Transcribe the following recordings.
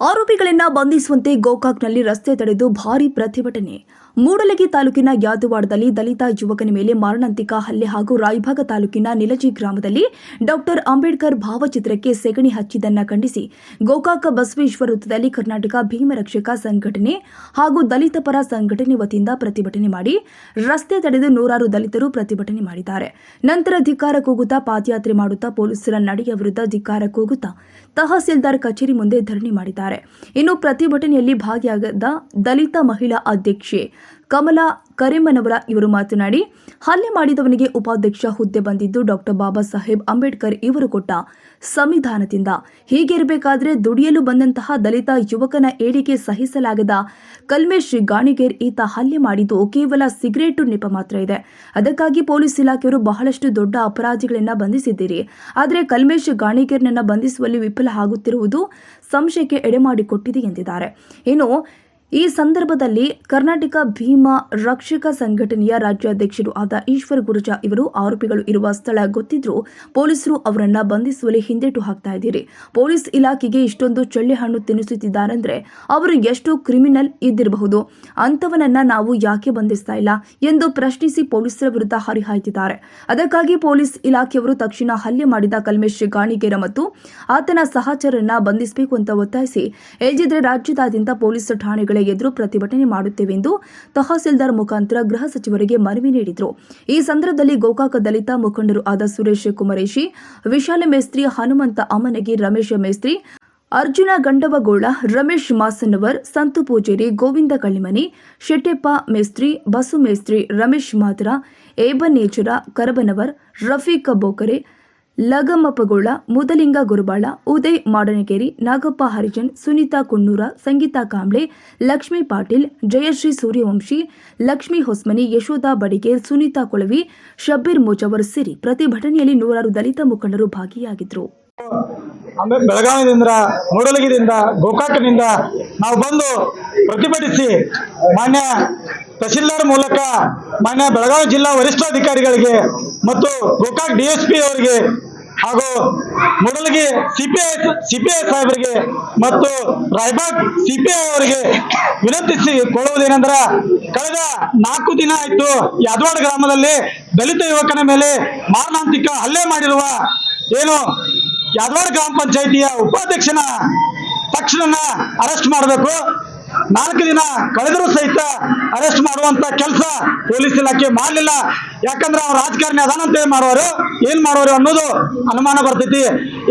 ಆರೋಪಿಗಳನ್ನ ಬಂಧಿಸುವಂತೆ ಗೋಕಾಕ್ನಲ್ಲಿ ರಸ್ತೆ ತಡೆದು ಭಾರೀ ಪ್ರತಿಭಟನೆ. ಮೂಡಲಗಿ ತಾಲೂಕಿನ ಯಾದವಾಡದಲ್ಲಿ ದಲಿತ ಯುವಕನ ಮೇಲೆ ಮಾರಣಾಂತಿಕ ಹಲ್ಲೆ ಹಾಗೂ ರಾಯಭಾಗ ತಾಲೂಕಿನ ನಿಲಜಿ ಗ್ರಾಮದಲ್ಲಿ ಡಾಕ್ಟರ್ ಅಂಬೇಡ್ಕರ್ ಭಾವಚಿತ್ರಕ್ಕೆ ಸೆಗಣಿ ಹಚ್ಚಿದ್ದನ್ನು ಖಂಡಿಸಿ ಗೋಕಾಕ ಬಸವೇಶ್ವರ ವೃತ್ತದಲ್ಲಿ ಕರ್ನಾಟಕ ಭೀಮರಕ್ಷಕ ಸಂಘಟನೆ ಹಾಗೂ ದಲಿತ ಪರ ಸಂಘಟನೆ ವತಿಯಿಂದ ಪ್ರತಿಭಟನೆ ಮಾಡಿ ರಸ್ತೆ ತಡೆದು ನೂರಾರು ದಲಿತರು ಪ್ರತಿಭಟನೆ ಮಾಡಿದ್ದಾರೆ. ನಂತರ ಧಿಕ್ಕಾರ ಕೂಗುತ್ತಾ ಪಾದಯಾತ್ರೆ ಮಾಡುತ್ತಾ ಪೊಲೀಸರ ನಡೆಯ ವಿರುದ್ಧ ಧಿಕ್ಕಾರ ಕೂಗುತ್ತಾ ತಹಸೀಲ್ದಾರ್ ಕಚೇರಿ ಮುಂದೆ ಧರಣಿ ಮಾಡಿದ್ದಾರೆ. ಇನ್ನು ಪ್ರತಿಭಟನೆಯಲ್ಲಿ ಭಾಗಿಯಾಗದ ದಲಿತ ಮಹಿಳಾ ಅಧ್ಯಕ್ಷೆ ಕಮಲಾ ಕರಿಮನವರ ಇವರು ಮಾತನಾಡಿ, ಹಲ್ಲೆ ಮಾಡಿದವನಿಗೆ ಉಪಾಧ್ಯಕ್ಷ ಹುದ್ದೆ ಬಂದಿದ್ದು ಡಾಕ್ಟರ್ ಬಾಬಾ ಸಾಹೇಬ್ ಅಂಬೇಡ್ಕರ್ ಇವರು ಕೊಟ್ಟ ಸಂವಿಧಾನದಿಂದ. ಹೀಗಿರಬೇಕಾದ್ರೆ ದುಡಿಯಲು ಬಂದಂತಹ ದಲಿತ ಯುವಕನ ಏಳಿಗೆ ಸಹಿಸಲಾಗದ ಕಲ್ಮೇಶ್ ಗಾಣಿಗೇರ್ ಈತ ಹಲ್ಲೆ ಮಾಡಿದ್ದು ಕೇವಲ ಸಿಗರೇಟು ನೆಪ ಮಾತ್ರ ಇದೆ. ಅದಕ್ಕಾಗಿ ಪೊಲೀಸ್ ಇಲಾಖೆಯವರು ಬಹಳಷ್ಟು ದೊಡ್ಡ ಅಪರಾಧಿಗಳನ್ನ ಬಂಧಿಸಿದ್ದೀರಿ. ಆದರೆ ಕಲ್ಮೇಶ್ ಗಾಣಿಗೇರ್ನನ್ನ ಬಂಧಿಸುವಲ್ಲಿ ವಿಫಲ ಆಗುತ್ತಿರುವುದು ಸಂಶಯಕ್ಕೆ ಎಡೆಮಾಡಿಕೊಟ್ಟಿದೆ ಎಂದಿದ್ದಾರೆ. ಇನ್ನು ಈ ಸಂದರ್ಭದಲ್ಲಿ ಕರ್ನಾಟಕ ಭೀಮಾ ರಕ್ಷಕ ಸಂಘಟನೆಯ ರಾಜ್ಯಾಧ್ಯಕ್ಷರು ಆದ ಈಶ್ವರ್ ಗುರುಜಾ ಇವರು ಆರೋಪಿಗಳು ಇರುವ ಸ್ಥಳ ಗೊತ್ತಿದ್ರೂ ಪೊಲೀಸರು ಅವರನ್ನ ಬಂಧಿಸುವಲ್ಲಿ ಹಿಂದೇಟು ಹಾಕ್ತಾ ಇದ್ದೀರಿ. ಪೊಲೀಸ್ ಇಲಾಖೆಗೆ ಇಷ್ಟೊಂದು ಚಳ್ಳೆ ಹಣ್ಣು ತಿನ್ನಿಸುತ್ತಿದ್ದಾರೆಂದ್ರೆ ಅವರು ಎಷ್ಟು ಕ್ರಿಮಿನಲ್ ಇದ್ದಿರಬಹುದು. ಅಂಥವನನ್ನ ನಾವು ಯಾಕೆ ಬಂಧಿಸ್ತಾ ಇಲ್ಲ ಎಂದು ಪ್ರಶ್ನಿಸಿ ಪೊಲೀಸರ ವಿರುದ್ಧ ಹರಿಹಾಯ್ತಿದ್ದಾರೆ. ಅದಕ್ಕಾಗಿ ಪೊಲೀಸ್ ಇಲಾಖೆಯವರು ತಕ್ಷಣ ಹಲ್ಲೆ ಮಾಡಿದ ಕಲ್ಮೇಶ್ ಗಾಣಿಗೇರ ಮತ್ತು ಆತನ ಸಹಚರನ್ನ ಬಂಧಿಸಬೇಕು ಅಂತ ಒತ್ತಾಯಿಸಿ, ಎಲ್ಜಿದ್ರೆ ರಾಜ್ಯದಾದ್ಯಂತ ಪೊಲೀಸ್ ಠಾಣೆಗಳ ಎದುರು ಪ್ರತಿಭಟನೆ ಮಾಡುತ್ತೇವೆಂದು ತಹಸೀಲ್ದಾರ್ ಮುಖಾಂತರ ಗೃಹ ಸಚಿವರಿಗೆ ಮನವಿ ನೀಡಿದರು. ಈ ಸಂದರ್ಭದಲ್ಲಿ ಗೋಕಾಕ ದಲಿತ ಮುಖಂಡರು ಆದ ಸುರೇಶ್ ಕುಮರೇಶಿ, ವಿಶಾಲ ಮೇಸ್ತ್ರಿ ಹನುಮಂತ ಅಮನಗಿ ರಮೇಶ ಮೇಸ್ತ್ರಿ ಅರ್ಜುನ ಗಂಡವಗೋಳ, ರಮೇಶ್ ಮಾಸನವರ್, ಸಂತು ಪೂಜೇರಿ, ಗೋವಿಂದ ಕಳ್ಳಿಮನಿ, ಶೆಟ್ಟೆಪ್ಪ ಮೇಸ್ತ್ರಿ, ಬಸು ಮೇಸ್ತ್ರಿ, ರಮೇಶ್ ಮಾತ್ರ ನೇಚುರ, ಕರಬನವರ್, ರಫೀಕ್ ಬೋಕರೆ ಲಗಮಪ್ಪಗೋಳ ಮುದಲಿಂಗ ಗುರುಬಾಳ, ಉದಯ್ ಮಾಡನಗೇರಿ ನಾಗಪ್ಪ ಹರಿಜನ್, ಸುನೀತಾ ಕುಣ್ಣೂರ, ಸಂಗೀತಾ ಕಾಂಬ್ಳೆ, ಲಕ್ಷ್ಮೀ ಪಾಟೀಲ್, ಜಯಶ್ರೀ ಸೂರ್ಯವಂಶಿ, ಲಕ್ಷ್ಮೀ ಹೊಸ್ಮನಿ, ಯಶೋಧ ಬಡಿಗೇರ್ ಸುನೀತಾ ಕೊಳವಿ, ಶಬ್ಬೀರ್ ಮುಜವರ್ ಸೇರಿ ಪ್ರತಿಭಟನೆಯಲ್ಲಿ ನೂರಾರು ದಲಿತ ಮುಖಂಡರು ಭಾಗಿಯಾಗಿದ್ದರು ಆಮೇಲೆ ಬೆಳಗಾವಿಯಿಂದ ಮೂಡಲಗಿರಿಯಿಂದ, ಗೋಕಾಕನಿಂದ ನಾವು ಬಂದು ಪ್ರತಿಭಟಿಸಿ ಮಾನ್ಯ ತಹಶೀಲ್ದಾರ್ ಮೂಲಕ ಮಾನ್ಯ ಬೆಳಗಾವಿ ಜಿಲ್ಲಾ ವರಿಷ್ಠಾಧಿಕಾರಿಗಳಿಗೆ ಮತ್ತು ಗೋಕಾಕ್ ಡಿ ಎಸ್ ಪಿ ಅವರಿಗೆ ಹಾಗೂ ಮೊದಲಿಗೆ ಸಿಪಿಐ ಸಿಪಿಐ ಸಾಹೇಬರಿಗೆ ಮತ್ತು ರಾಯ್ಬಾಗ್ ಸಿಪಿಐ ಅವರಿಗೆ ವಿನಂತಿಸಿ ಕೊಳ್ಳುವುದೇನೆಂದ್ರ ಕಳೆದ ನಾಲ್ಕು ದಿನ ಆಯ್ತು ಯಾದವಾಡ ಗ್ರಾಮದಲ್ಲಿ ದಲಿತ ಯುವಕನ ಮೇಲೆ ಮಾರಣಾಂತಿಕ ಹಲ್ಲೆ ಮಾಡಿರುವ ಏನು ಯಾದವಾಡ ಗ್ರಾಮ ಪಂಚಾಯಿತಿಯ ಉಪಾಧ್ಯಕ್ಷನ ತಕ್ಷಣ ಅರೆಸ್ಟ್ ಮಾಡಬೇಕು. ನಾಲ್ಕು ದಿನ ಕಳೆದರೂ ಸಹಿತ ಅರೆಸ್ಟ್ ಮಾಡುವಂತ ಕೆಲಸ ಪೊಲೀಸ್ ಇಲಾಖೆ ಮಾಡಲಿಲ್ಲ. ಯಾಕಂದ್ರೆ ಅವ್ರ ರಾಜಕಾರಣಿ ಅದಾನಂತ ಮಾಡೋರು? ಏನ್ ಮಾಡೋರು ಅನ್ನೋದು ಅನುಮಾನ ಬರ್ತೈತಿ.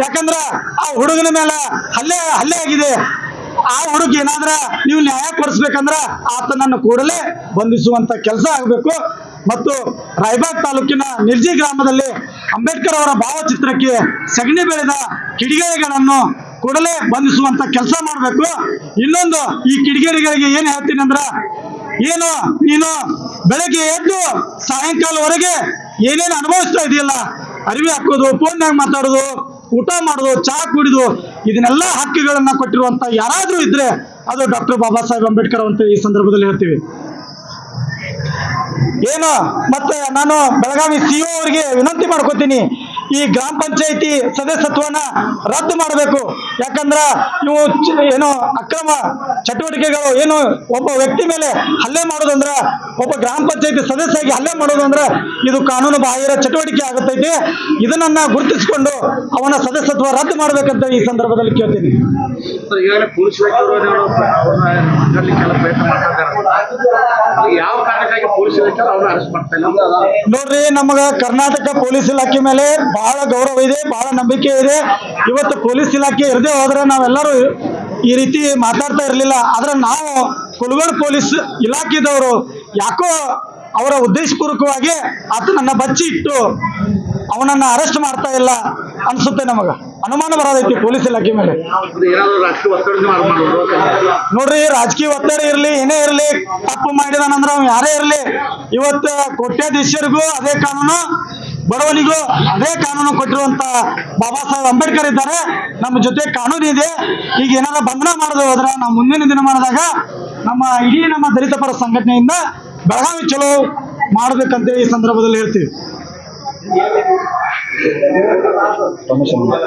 ಯಾಕಂದ್ರೆ ಆ ಹುಡುಗನ ಮೇಲೆ ಹಲ್ಲೆ ಹಲ್ಲೆ ಆಗಿದೆ. ಆ ಹುಡುಗ ಏನಾದ್ರ ನೀವು ನ್ಯಾಯ ಕೊಡಿಸ್ಬೇಕಂದ್ರ ಆತನನ್ನು ಕೂಡಲೇ ಬಂಧಿಸುವಂತ ಕೆಲಸ ಆಗಬೇಕು. ಮತ್ತು ರಾಯಬಾಗ್ ತಾಲೂಕಿನ ನಿರ್ಜಿ ಗ್ರಾಮದಲ್ಲಿ ಅಂಬೇಡ್ಕರ್ ಅವರ ಭಾವಚಿತ್ರಕ್ಕೆ ಸಗಣಿ ಬೆಳೆದ ಕಿಡಿಗೇಡಿಗಳನ್ನು ಕೂಡಲೇ ಬಂಧಿಸುವಂತ ಕೆಲಸ ಮಾಡಬೇಕು. ಇನ್ನೊಂದು, ಈ ಕಿಡಿಗೇಡಿಗಳಿಗೆ ಏನು ಹೇಳ್ತೀನಿ ಅಂದ್ರ, ಏನು, ನೀನು ಬೆಳಗ್ಗೆ ಎದ್ದು ಸಾಯಂಕಾಲವರೆಗೆ ಏನೇನು ಅನುಭವಿಸ್ತಾ ಇದೆಯಲ್ಲ, ಅರಿವಿ ಹಾಕೋದು ಫೋನ್ನಾಗ ಮಾತಾಡೋದು, ಊಟ ಮಾಡೋದು ಚಹಾ ಕುಡಿದು, ಇದನ್ನೆಲ್ಲ ಹಕ್ಕುಗಳನ್ನ ಕೊಟ್ಟಿರುವಂತ ಯಾರಾದ್ರೂ ಇದ್ರೆ ಅದು ಡಾಕ್ಟರ್ ಬಾಬಾ ಸಾಹೇಬ್ ಅಂಬೇಡ್ಕರ್ ಅಂತ ಈ ಸಂದರ್ಭದಲ್ಲಿ ಹೇಳ್ತೀವಿ. ಏನು, ಮತ್ತೆ ನಾನು ಬೆಳಗಾವಿ ಸಿಇಒ ಅವರಿಗೆ ವಿನಂತಿ ಮಾಡ್ಕೋತೀನಿ. ಈ ಗ್ರಾಮ ಪಂಚಾಯಿತಿ ಸದಸ್ಯತ್ವನ ರದ್ದು ಮಾಡಬೇಕು. ಯಾಕಂದ್ರ ಇವು ಏನು ಅಕ್ರಮ ಚಟುವಟಿಕೆಗಳು, ಏನು ಒಬ್ಬ ವ್ಯಕ್ತಿ ಮೇಲೆ ಹಲ್ಲೆ ಮಾಡೋದಂದ್ರ, ಒಬ್ಬ ಗ್ರಾಮ ಪಂಚಾಯಿತಿ ಸದಸ್ಯಾಗಿ ಹಲ್ಲೆ ಮಾಡೋದಂದ್ರ ಇದು ಕಾನೂನು ಬಾಹಿರ ಚಟುವಟಿಕೆ ಆಗುತ್ತೈತಿ ಇದನ್ನ ಗುರುತಿಸಿಕೊಂಡು ಅವನ ಸದಸ್ಯತ್ವ ರದ್ದು ಮಾಡ್ಬೇಕಂತ ಈ ಸಂದರ್ಭದಲ್ಲಿ ಕೇಳ್ತೀನಿ. ನೋಡ್ರಿ, ನಮಗ ಕರ್ನಾಟಕ ಪೊಲೀಸ್ ಇಲಾಖೆ ಮೇಲೆ ಬಹಳ ಗೌರವ ಇದೆ, ಬಹಳ ನಂಬಿಕೆ ಇದೆ. ಇವತ್ತು ಪೊಲೀಸ್ ಇಲಾಖೆ ಇರದೇ ಹೋದ್ರೆ ನಾವೆಲ್ಲರೂ ಈ ರೀತಿ ಮಾತಾಡ್ತಾ ಇರಲಿಲ್ಲ. ಆದ್ರೆ ನಾವು ಕುಲ್ಗಡ್ ಪೊಲೀಸ್ ಇಲಾಖೆದವರು ಯಾಕೋ ಅವರ ಉದ್ದೇಶಪೂರ್ವಕವಾಗಿ ಆತನನ್ನ ಬಚ್ಚಿ ಇಟ್ಟು ಅವನನ್ನ ಅರೆಸ್ಟ್ ಮಾಡ್ತಾ ಇಲ್ಲ. ಅನ್ಸುತ್ತೆ ನಮಗ. ಅನುಮಾನ ಬರೋದೈತಿ ಪೊಲೀಸ್ ಇಲಾಖೆ ಮೇಲೆ. ಮಾಡೋದು ನೋಡ್ರಿ, ರಾಜಕೀಯ ಒತ್ತಡ ಇರ್ಲಿ, ಏನೇ ಇರ್ಲಿ, ತಪ್ಪು ಮಾಡಿದಾನಂದ್ರ ನಂತರ ಯಾರೇ ಇರ್ಲಿ, ಇವತ್ತು ಕೋಟ್ಯಾಧೀಶರಿಗೂ ಅದೇ ಕಾನೂನು, ಬಡವನಿಗೂ ಅದೇ ಕಾನೂನು ಕೊಟ್ಟಿರುವಂತ ಬಾಬಾ ಸಾಹೇಬ್ ಅಂಬೇಡ್ಕರ್ ಇದ್ದಾರೆ. ನಮ್ಮ ಜೊತೆ ಕಾನೂನು ಇದೆ. ಈಗ ಏನಾರ ಬಂಧನ ಮಾಡದೆ ಹೋದ್ರೆ ನಾವು ಮುಂದಿನ ದಿನಮಾನದಾಗ ನಮ್ಮ ಇಡೀ ನಮ್ಮ ದಲಿತ ಪರ ಸಂಘಟನೆಯಿಂದ ಬೆಳಗಾವಿ ಚಲೋ ಮಾಡ್ಬೇಕಂತ ಈ ಸಂದರ್ಭದಲ್ಲಿ ಹೇಳ್ತೀವಿ. 没们什么